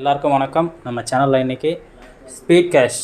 எல்லாருக்கும் வணக்கம். நம்ம சேனலில் இன்றைக்கி ஸ்பீட் கேஷ்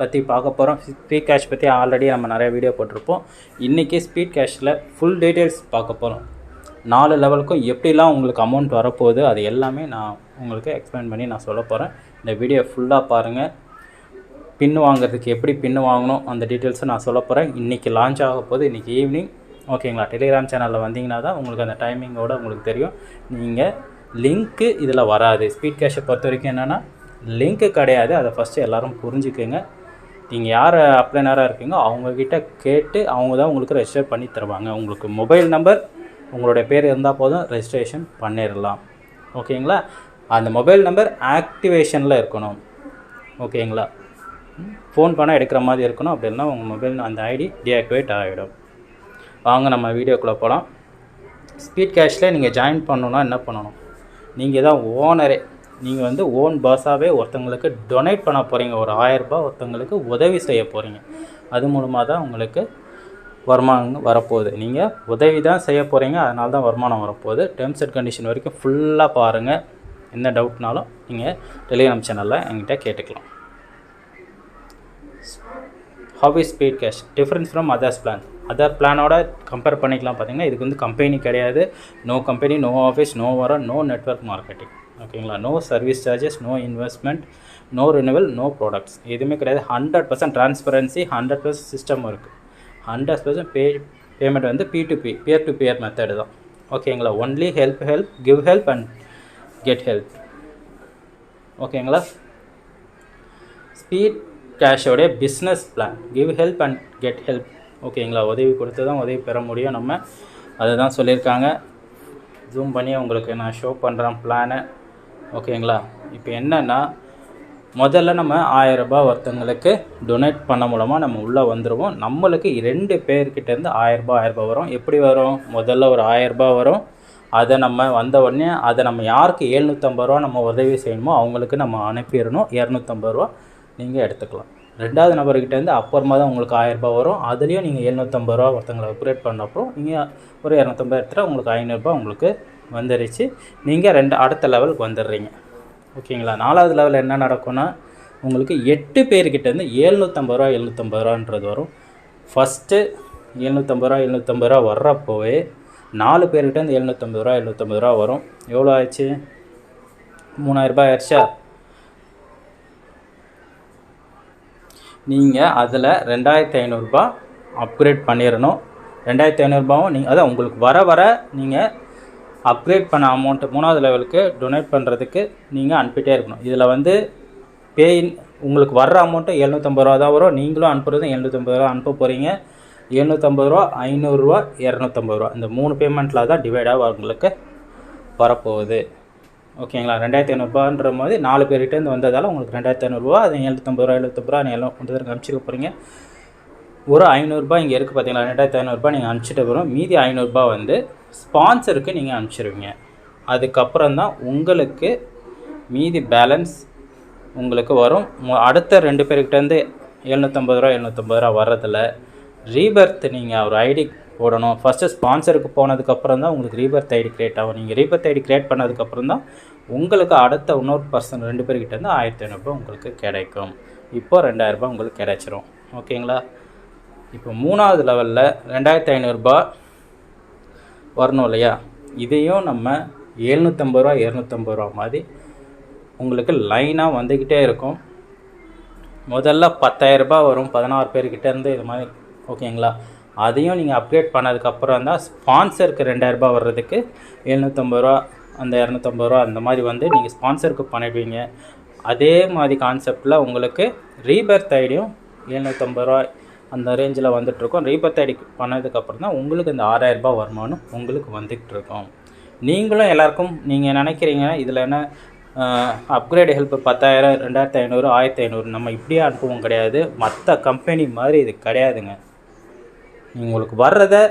பற்றி பார்க்க போகிறோம் ஸ்பீட் கேஷ் பற்றி ஆல்ரெடி நம்ம நிறைய வீடியோ போட்டிருப்போம். இன்றைக்கி ஸ்பீட் கேஷில் ஃபுல் டீட்டெயில்ஸ் பார்க்க போகிறோம் நாலு லெவலுக்கும் எப்படிலாம் உங்களுக்கு அமௌண்ட் வரப்போகுது அது எல்லாமே நான் உங்களுக்கு எக்ஸ்பிளைன் பண்ணி நான் சொல்ல போகிறேன் இந்த வீடியோ ஃபுல்லாக பாருங்கள் பின் வாங்குறதுக்கு எப்படி பின் வாங்கணும் அந்த டீட்டெயில்ஸை நான் சொல்ல போகிறேன் இன்றைக்கி லான்ச் ஆக போகுது. இன்றைக்கி ஈவினிங் ஓகேங்களா டெலிகிராம் சேனலில் வந்தீங்கன்னா தான் உங்களுக்கு அந்த டைமிங்கோட உங்களுக்கு தெரியும். நீங்கள் லிங்க்கு இதில் வராது. ஸ்பீட் கேஷை பொறுத்த வரைக்கும் என்னென்னா லிங்க்கு கிடையாது. அதை ஃபஸ்ட்டு எல்லோரும் புரிஞ்சுக்கோங்க. நீங்கள் யார் அப்ளைனராக இருக்கீங்களோ அவங்கக்கிட்ட கேட்டு அவங்க தான் உங்களுக்கு ரெஜிஸ்டர் பண்ணி தருவாங்க. உங்களுக்கு மொபைல் நம்பர் உங்களுடைய பேர் இருந்தால் போதும் ரெஜிஸ்ட்ரேஷன் பண்ணிடலாம் ஓகேங்களா? அந்த மொபைல் நம்பர் ஆக்டிவேஷனில் இருக்கணும். ஓகேங்களா? ஃபோன் பண்ணால் எடுக்கிற மாதிரி இருக்கணும். அப்படி இல்லைனா உங்கள் மொபைல் அந்த ஐடி டீஆக்டிவேட் ஆகிடும் வாங்க நம்ம வீடியோக்குள்ளே போகலாம் ஸ்பீட் கேஷில் நீங்கள் ஜாயின் பண்ணணுன்னா என்ன பண்ணணும்? நீங்கள் தான் ஓனரே நீங்கள் வந்து ஓன் பாஸாகவே ஒருத்தங்களுக்கு டொனேட் பண்ண போகிறீங்க ஒரு ஆயரரூபா ஒருத்தங்களுக்கு உதவி செய்ய போகிறீங்க அது மூலமாக தான் உங்களுக்கு வருமானம் வரப்போகுது. நீங்கள் உதவி தான் செய்ய போகிறீங்க அதனால தான் வருமானம் வரப்போகுது. டேர்ம்ஸ் அண்ட் கண்டிஷன் வரைக்கும் ஃபுல்லாக பாருங்கள் என்ன டவுட்னாலும் நீங்கள் டெலிகிராம் சேனலில் என்கிட்ட கேட்டுக்கலாம். How is speed cash difference from others plan other பிளானோட compare பண்ணிக்கலாம் பார்த்தீங்கன்னா இதுக்கு வந்து கம்பெனி கிடையாது. No company no office no வர நோ நெட்ஒர்க் மார்க்கெட்டிங் ஓகேங்களா no service charges no investment no renewal no products எதுவுமே கிடையாது. Hundred percent transparency hundred percent system இருக்குது ஹண்ட்ரட் பர்சன்ட் பே பேமெண்ட் வந்து P to P peer to peer method தான் ஓகேங்களா only help help give help and get help ஓகேங்களா speed கேஷோடைய business plan give help and get help ஓகேங்களா உதவி கொடுத்து தான் உதவி பெற முடியும் நம்ம. அதை தான் சொல்லியிருக்காங்க. ஜூம் பண்ணி உங்களுக்கு நான் ஷோ பண்ணுறேன் பிளானை ஓகேங்களா? இப்போ என்னென்னா முதல்ல நம்ம ஆயரரூபா ஒருத்தங்களுக்கு டொனேட் பண்ண மூலமாக நம்ம உள்ளே வந்துடுவோம் நம்மளுக்கு ரெண்டு பேர்கிட்டேருந்து ஆயரரூபா ஆயரரூபா வரும். எப்படி வரும்? முதல்ல ஒரு ஆயரரூபா வரும். அதை நம்ம வந்த உடனே அதை நம்ம யாருக்கு ஏழ்நூற்றம்பது ரூபா நம்ம உதவி செய்யணுமோ அவங்களுக்கு நம்ம அனுப்பிடணும். இரநூத்தம்பது ரூபா நீங்கள் எடுத்துக்கலாம். ரெண்டாவது நபர்கிட்டேருந்து அப்புறமா தான் உங்களுக்கு ஆயரரூபா வரும். அதுலேயும் நீங்கள் எழுநூற்றம்பது ரூபா ஒருத்தங்களை அப்கிரேட் பண்ணப்போ நீங்கள் ஒரு இரநூத்தம்பது எடுத்துகிட்டா உங்களுக்கு ஐநூறுரூபா உங்களுக்கு வந்துருச்சு. நீங்கள் ரெண்டு அடுத்த லெவலுக்கு வந்துடுறீங்க. ஓகேங்களா? நாலாவது லெவலில் என்ன நடக்கும்னா உங்களுக்கு எட்டு பேர்கிட்டேருந்து எழுநூற்றம்பது ரூபா எழுநூற்றம்பது ரூபான்றது வரும். ஃபஸ்ட்டு எழுநூற்றம்பது ரூபா எழுநூற்றம்பது ரூபா வர்றப்போவே நாலு பேர்கிட்டேருந்து எழுநூற்றம்பது ரூபா எழுநூற்றம்பது ரூபா வரும். எவ்வளோ ஆயிடுச்சு மூணாயிரரூபா ஆயிடுச்சா? நீங்கள் அதில் ரெண்டாயிரத்தி ஐநூறுரூபா அப்கிரேட் பண்ணிடணும் ரெண்டாயிரத்தி ஐநூறுரூபாவும் நீங்கள் அதான் உங்களுக்கு வர வர நீங்கள் அப்கிரேட் பண்ண அமௌண்ட்டு மூணாவது லெவலுக்கு டொனேட் பண்ணுறதுக்கு நீங்கள் அனுப்பிட்டே இருக்கணும். இதில் வந்து பேயின் உங்களுக்கு வர்ற அமௌண்ட்டு எழுநூற்றம்பது ரூபா தான் வரும். நீங்களும் அனுப்புறதும் எழுநூற்றம்பது ரூபா அனுப்ப போகிறீங்க எழுநூற்றம்பது ரூபா ஐநூறுரூவா இரநூத்தம்பது ரூபா. இந்த மூணு பேமெண்ட்டில் தான் டிவைடாக உங்களுக்கு வரப்போகுது. ஓகேங்களா? ரெண்டாயிரத்தி ஐநூறுரூபான்ற போது நாலு பேர்கிட்டேருந்து வந்ததால் உங்களுக்கு ரெண்டாயிரத்தி ஐநூறுரூவா அது எழுநூத்தம்பது ரூபா எழுபத்தம்பது ரூபா நீங்கள் எல்லாம் கொண்டு வந்து அனுப்பிச்சிக்க போகிறீங்க ஒரு ஐநூறுரூபா இங்கே இருக்குது பார்த்தீங்களா ரெண்டாயிரத்தி ஐநூறுரூபா நீங்கள் அனுப்பிச்சிட்டு வரும் மீதி ஐநூறுரூபா வந்து ஸ்பான்சருக்கு நீங்கள் அனுப்பிச்சிருவீங்க. அதுக்கப்புறம் தான் உங்களுக்கு மீதி பேலன்ஸ் உங்களுக்கு வரும். அடுத்த ரெண்டு பேர்கிட்டேருந்து எழுநூற்றம்பது ரூபா எழுநூற்றம்பது ரூபா வர்றதில் ரீபர்த் நீங்கள் ஒரு ஐடி போடணும். ஃபஸ்ட்டு ஸ்பான்சருக்கு போனதுக்கப்புறம் தான் உங்களுக்கு ரீபர்த் ஐடி கிரியேட் ஆகும். நீங்கள் ரீபர்த் ஐடி கிரியேட் பண்ணதுக்கப்புறம் தான் உங்களுக்கு அடுத்த இன்னொரு பர்சன் ரெண்டு பேர்கிட்டேருந்து ஆயிரத்தி ஐநூறுரூபா உங்களுக்கு கிடைக்கும். இப்போ ரெண்டாயிரரூபா உங்களுக்கு கிடைச்சிரும். ஓகேங்களா இப்போ மூணாவது லெவலில் ரெண்டாயிரத்தி ஐநூறுரூபா வரணும் இல்லையா? இதையும் நம்ம எழுநூற்றம்பது ரூபா இரநூத்தம்பது ரூபா மாதிரி உங்களுக்கு லைனாக வந்துக்கிட்டே இருக்கும். முதல்ல 10000 ரூபாய் வரும். பதினாறு பேர்கிட்ட இருந்து இது மாதிரி. ஓகேங்களா அதையும் நீங்கள் அப்கிரேட் பண்ணதுக்கப்புறம் தான் ஸ்பான்சருக்கு ரெண்டாயிரரூபா வர்றதுக்கு எழுநூற்றம்பது ரூபா அந்த இரநூத்தம்பது ரூபா அந்த மாதிரி வந்து நீங்கள் ஸ்பான்சருக்கு பண்ணிடுவீங்க. அதே மாதிரி கான்செப்டில் உங்களுக்கு ரீபர்த் ஐடியும் எழுநூற்றம்பது ரூபா அந்த ரேஞ்சில் வந்துட்டுருக்கோம் ரீபர்த் ஐடி பண்ணதுக்கப்புறம் தான் உங்களுக்கு இந்த ஆறாயிரரூபா வருமானம் உங்களுக்கு வந்துக்கிட்டு இருக்கோம். நீங்களும் எல்லாருக்கும் நீங்கள் நினைக்கிறீங்க இதில் என்ன அப்கிரேட் ஹெல்ப் பத்தாயிரம் ரெண்டாயிரத்தி ஐநூறு ஆயிரத்தி ஐநூறு நம்ம இப்படியே அனுப்புவோம் கிடையாது. மற்ற கம்பெனி மாதிரி இது கிடையாதுங்க. நீங்கள் உங்களுக்கு வர்றதை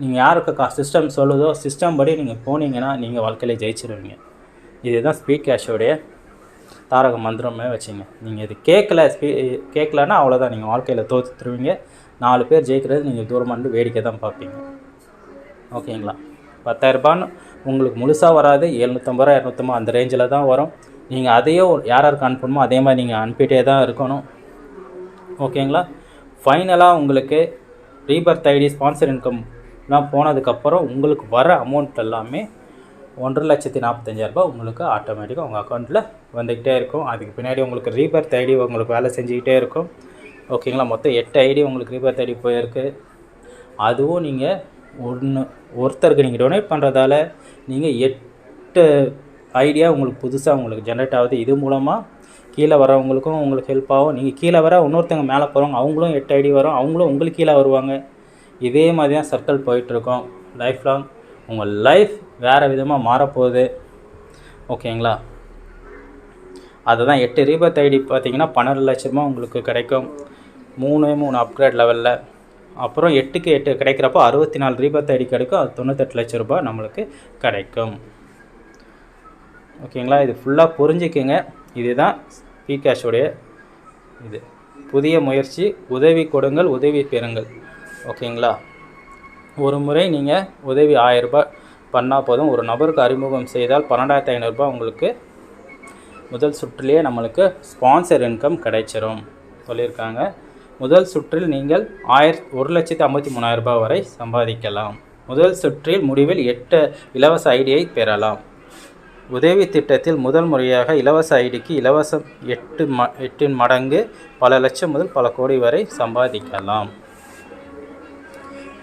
நீங்கள் யாருக்கு கா சிஸ்டம் சொல்லுதோ சிஸ்டம் படி நீங்கள் போனீங்கன்னா நீங்கள் வாழ்க்கையில் ஜெயிச்சிருவீங்க. இதுதான் ஸ்பீட் கேஷோடைய தாரக மந்திரமே வச்சுங்க. நீங்கள் இது கேட்கல ஸ்பீ கேட்கலன்னா அவ்வளோதான் நீங்கள் வாழ்க்கையில் தோற்றுருவீங்க நாலு பேர் ஜெயிக்கிறது நீங்கள் தூரமாக வேடிக்கை தான் பார்ப்பீங்க. ஓகேங்களா? பத்தாயிரரூபான்னு உங்களுக்கு முழுசாக வராது. எழுநூற்றம்பது ரூபா இரநூத்தம்பது அந்த ரேஞ்சில் தான் வரும். நீங்கள் அதையே யார் யாருக்கு அனுப்பணுமோ அதே மாதிரி நீங்கள் அனுப்பிட்டே தான் இருக்கணும். ஓகேங்களா? ஃபைனலாக உங்களுக்கு ரீபர்த் ஐடி ஸ்பான்சர் இன்கம்லாம் போனதுக்கப்புறம் உங்களுக்கு வர அமௌண்ட் எல்லாமே ஒன்றரை லட்சத்தி நாற்பத்தஞ்சாயிரரூபா உங்களுக்கு ஆட்டோமேட்டிக்காக உங்கள் அக்கௌண்ட்டில் வந்துக்கிட்டே இருக்கும். அதுக்கு பின்னாடி உங்களுக்கு ரீபர்த் ஐடி உங்களுக்கு வேலை செஞ்சுக்கிட்டே இருக்கும். ஓகேங்களா மொத்தம் எட்டு ஐடி உங்களுக்கு ரீபர்த் ஐடி போயிருக்கு. அதுவும் நீங்கள் ஒன்று ஒருத்தருக்கு நீங்கள் டொனேட் பண்ணுறதால நீங்கள் எட்டு ஐடியா உங்களுக்கு புதுசாக உங்களுக்கு ஜென்ரேட் ஆகுது. இது மூலமாக கீழே வரவங்களுக்கும் உங்களுக்கு ஹெல்ப் ஆகும். நீங்கள் கீழே வர இன்னொருத்தவங்க மேலே போகிறவங்க அவங்களும் எட்டு ஐடி வரும். அவங்களும் உங்களுக்கு கீழே வருவாங்க. இதே மாதிரி தான் சர்க்கிள் போயிட்டுருக்கோம். லைஃப் லாங் உங்கள் லைஃப் வேறு விதமாக மாறப்போகுது. ஓகேங்களா? அதுதான் எட்டு ரீபத் ஐடி பார்த்தீங்கன்னா பன்னெண்டு லட்சமாக உங்களுக்கு கிடைக்கும். மூணு மூணு அப்கிரேட் லெவலில் அப்புறம் எட்டுக்கு எட்டு கிடைக்கிறப்போ அறுபத்தி நாலு ரீபத் ஐடி கிடைக்கும். அது தொண்ணூத்தெட்டு லட்ச ரூபாய் நம்மளுக்கு கிடைக்கும். ஓகேங்களா? இது ஃபுல்லாக புரிஞ்சுக்குங்க. இதுதான் பிகேஷோடைய இது. புதிய முயற்சி உதவி கொடுங்கள் உதவி பெறுங்கள். ஓகேங்களா? ஒரு முறை நீங்கள் உதவி ஆயிரரூபா பண்ணால் போதும். ஒரு நபருக்கு அறிமுகம் செய்தால் பன்னெண்டாயிரத்து ஐநூறுரூபா உங்களுக்கு முதல் சுற்றிலேயே நம்மளுக்கு ஸ்பான்சர் இன்கம் கிடைச்சிரும். சொல்லியிருக்காங்க. முதல் சுற்றில் நீங்கள் ஆயிர ஒரு லட்சத்து ஐம்பத்தி மூணாயிரரூபா வரை சம்பாதிக்கலாம். முதல் சுற்றில் முடிவில் எட்டு இலவச ஐடியை பெறலாம். உதவி திட்டத்தில் முதல் முறையாக இலவச ஐடிக்கு இலவசம் எட்டு ம எட்டின் மடங்கு பல லட்சம் முதல் பல கோடி வரை சம்பாதிக்கலாம்.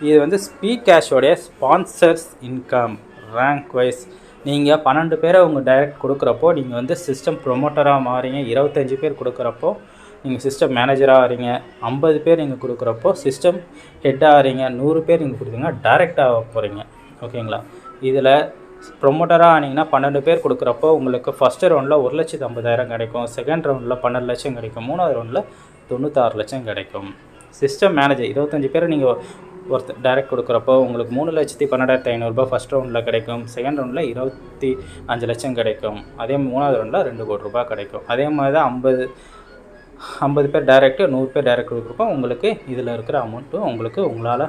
இது வந்து ஸ்பீகேஷோடைய ஸ்பான்சர்ஸ் இன்கம் ரேங்க் வைஸ் நீங்கள் பன்னெண்டு பேரை உங்கள் டைரக்ட் கொடுக்குறப்போ நீங்கள் வந்து சிஸ்டம் ப்ரொமோட்டராக மாறீங்க இருபத்தஞ்சி பேர் கொடுக்குறப்போ நீங்கள் சிஸ்டம் மேனேஜராக ஆகிறீங்க ஐம்பது பேர் நீங்கள் கொடுக்குறப்போ சிஸ்டம் ஹெட்டாக ஆகிறீங்க நூறு பேர் நீங்கள் கொடுத்தீங்கன்னா டைரெக்டாக போகிறீங்க ஓகேங்களா இதில் ப்ரொமோட்டராக ஆனீங்கன்னா பன்னெண்டு பேர் கொடுக்குறப்போ உங்களுக்கு ஃபஸ்ட்டு ரவுண்டில் ஒரு லட்சத்து ஐம்பதாயிரம் கிடைக்கும். செகண்ட் ரவுண்டில் பன்னெண்டு லட்சம் கிடைக்கும். மூணாவது ரவுண்டில் தொண்ணூத்தாறு லட்சம் கிடைக்கும். சிஸ்டம் மேனேஜர் இருபத்தஞ்சி பேர் நீங்கள் ஒருத்தர் டைரக்ட் கொடுக்குறப்போ உங்களுக்கு மூணு லட்சத்தி பன்னெண்டாயிரத்தி ஐநூறுரூபா ஃபஸ்ட் ரவுண்டில் கிடைக்கும். செகண்ட் ரவுண்டில் இருபத்தி அஞ்சு லட்சம் கிடைக்கும். அதே மூணாவது ரவுண்டில் ரெண்டு கோடி ரூபா கிடைக்கும். அதே மாதிரி தான் ஐம்பது ஐம்பது பேர் டைரக்ட் நூறு பேர் டைரக்ட் கொடுக்குறப்போ உங்களுக்கு இதில் இருக்கிற அமௌண்ட்டும் உங்களுக்கு உங்களால்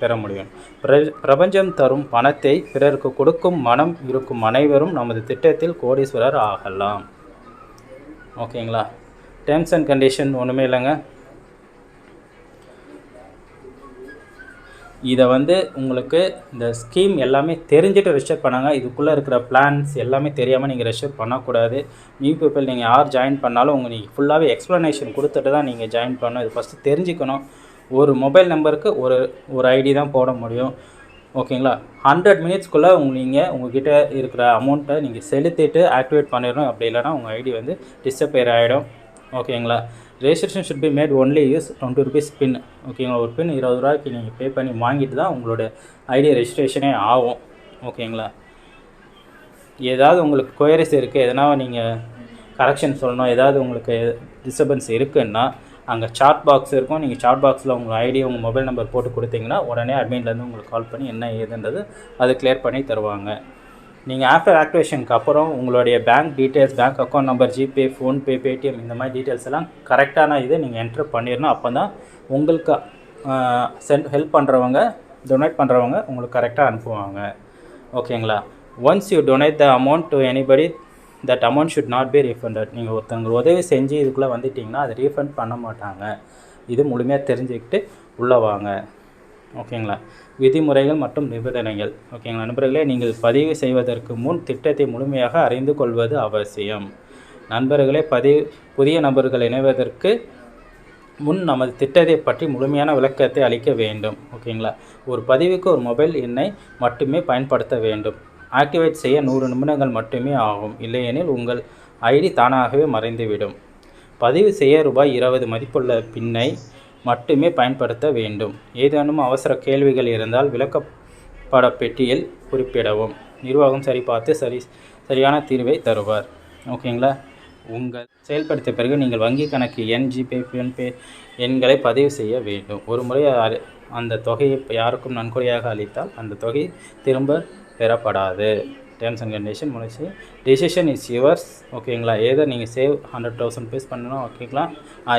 பெற முடியும். பிர- பிரபஞ்சம் தரும் பணத்தை பிறருக்கு கொடுக்கும் மனம் இருக்கும் அனைவரும் நமது திட்டத்தில் கோடீஸ்வரர் ஆகலாம். ஓகேங்களா? டேர்ம்ஸ் அண்ட் கண்டிஷன் ஒன்றுமே இல்லைங்க. இதை வந்து உங்களுக்கு இந்த ஸ்கீம் எல்லாமே தெரிஞ்சுட்டு ரெஜிஸ்டர் பண்ணாங்க. இதுக்குள்ளே இருக்கிற பிளான்ஸ் எல்லாமே தெரியாமல் நீங்கள் ரெஜிஸ்டர் பண்ணக்கூடாது. நியூ பீப்பிள் நீங்கள் யார் ஜாயின் பண்ணாலும் உங்கள் நீங்கள் ஃபுல்லாகவே எக்ஸ்ப்ளனேஷன் கொடுத்துட்டு தான் நீங்கள் ஜாயின் பண்ணணும். இது ஃபஸ்ட்டு தெரிஞ்சுக்கணும். ஒரு மொபைல் நம்பருக்கு ஒரு ஒரு ஐடி தான் போட முடியும். ஓகேங்களா ஹண்ட்ரட் மினிட்ஸ்க்குள்ளே உங்கள் நீங்கள் உங்ககிட்ட இருக்கிற அமௌண்ட்டை நீங்கள் செலுத்திட்டு ஆக்டிவேட் பண்ணிடணும். அப்படி இல்லைன்னா உங்கள் ஐடி வந்து டிஸப்பேர் ஆகிடும் ஓகேங்களா registration should be made only use twenty rupees pin ஓகேங்களா ஒரு பின் இருபது ரூபாய்க்கு நீங்கள் பே பண்ணி வாங்கிட்டு தான் உங்களோட ஐடி ரெஜிஸ்ட்ரேஷனே ஆகும். ஓகேங்களா ஏதாவது உங்களுக்கு கொயரிஸ் இருக்குது எதனா நீங்கள் கரெக்ஷன் சொல்லணும் ஏதாவது உங்களுக்கு டிஸ்டர்பன்ஸ் இருக்குன்னா அங்கே சாட் பாக்ஸ் இருக்கும். நீங்கள் சாட் பாக்ஸில் உங்கள் ஐடி உங்கள் மொபைல் நம்பர் போட்டு கொடுத்தீங்கன்னா உடனே அட்மின்லேருந்து உங்களுக்கு கால் பண்ணி என்ன ஏதுன்றது அது கிளியர் பண்ணி தருவாங்க. நீங்கள் ஆஃப்டர் ஆக்டிவேஷனுக்கு அப்புறம் உங்களுடைய bank details bank account number GPay PhonePe Paytm இந்த மாதிரி டீட்டெயில்ஸ் எல்லாம் கரெக்டான இதை நீங்கள் என்ட்ரு பண்ணிடணும். அப்போ தான் உங்களுக்கு சென்ட் ஹெல்ப் பண்ணுறவங்க டொனேட் பண்ணுறவங்க உங்களுக்கு கரெக்டாக அனுப்புவாங்க. ஓகேங்களா once you donate the amount to anybody that amount should not be refunded நீங்கள் ஒருத்தவங்க உதவி செஞ்சு இதுக்குள்ளே வந்துட்டிங்கன்னா அதை ரீஃபண்ட் பண்ண மாட்டாங்க. இது முழுமையாக தெரிஞ்சுக்கிட்டு உள்ளே வாங்க. ஓகேங்களா? விதிமுறைகள் மற்றும் நிபந்தனைகள். ஓகேங்களா? நண்பர்களே நீங்கள் பதிவு செய்வதற்கு முன் திட்டத்தை முழுமையாக அறிந்து கொள்வது அவசியம். நண்பர்களே பதிவு புதிய நபர்கள் இணைவதற்கு முன் நமது திட்டத்தை பற்றி முழுமையான விளக்கத்தை அளிக்க வேண்டும். ஓகேங்களா? ஒரு பதிவுக்கு ஒரு மொபைல் எண்ணை மட்டுமே பயன்படுத்த வேண்டும். ஆக்டிவேட் செய்ய நூறு நிமிடங்கள் மட்டுமே ஆகும். இல்லையெனில் உங்கள் ஐடி தானாகவே மறைந்துவிடும். பதிவு செய்ய ரூபாய் இருபது மதிப்புள்ள பின்னை மட்டுமே பயன்படுத்த வேண்டும். ஏதேனும் அவசர கேள்விகள் இருந்தால் விளக்கப்பட பெட்டியில் குறிப்பிடவும். நிர்வாகம் சரிபார்த்து சரி சரியான தீர்வை தருவார். ஓகேங்களா? உங்கள் செயல்படுத்திய பிறகு நீங்கள் வங்கி கணக்கு எண் ஜிபே ஃபோன்பே எண்களை பதிவு செய்ய வேண்டும். ஒரு முறை அந்த தொகையை யாருக்கும் நன்கொடையாக அளித்தால் அந்த தொகை திரும்ப பெறப்படாது. டேர்ம்ஸ் அண்ட் கண்டிஷன் முடிச்சு டிசிஷன் இஸ் யுவர்ஸ் ஓகேங்களா ஏதோ நீங்கள் சேவ் ஹண்ட்ரட் தௌசண்ட் பேஸ் பண்ணணும் ஓகேங்களா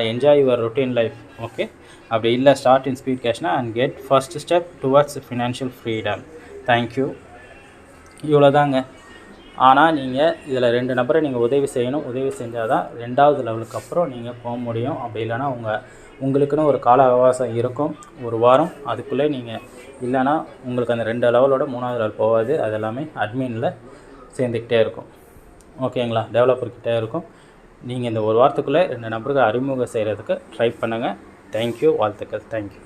enjoy your routine life okay அப்படி இல்லை start in speed கேஷ்னா and get first step towards financial freedom thank you இவ்வளோதாங்க ஆனால் நீங்கள் இதில் ரெண்டு நபரை நீங்கள் உதவி செய்யணும். உதவி செஞ்சால் தான் ரெண்டாவது லெவலுக்கு அப்புறம் நீங்கள் போக முடியும். அப்படி இல்லைன்னா உங்கள் உங்களுக்குன்னு ஒரு கால அவகாசம் இருக்கும். ஒரு வாரம் அதுக்குள்ளே நீங்கள் இல்லைன்னா உங்களுக்கு அந்த ரெண்டு லெவலோட மூணாவது லெவல் போகாது. அது எல்லாமே அட்மினில் சேர்ந்துக்கிட்டே இருக்கும். ஓகேங்களா? டெவலப்பர்கிட்டே இருக்கும். நீங்கள் இந்த ஒரு வாரத்துக்குள்ளே ரெண்டு நபருக்கு அறிமுகம் செய்கிறதுக்கு ட்ரை பண்ணுங்கள் தேங்க்யூ வாழ்த்துக்கள். தேங்க்யூ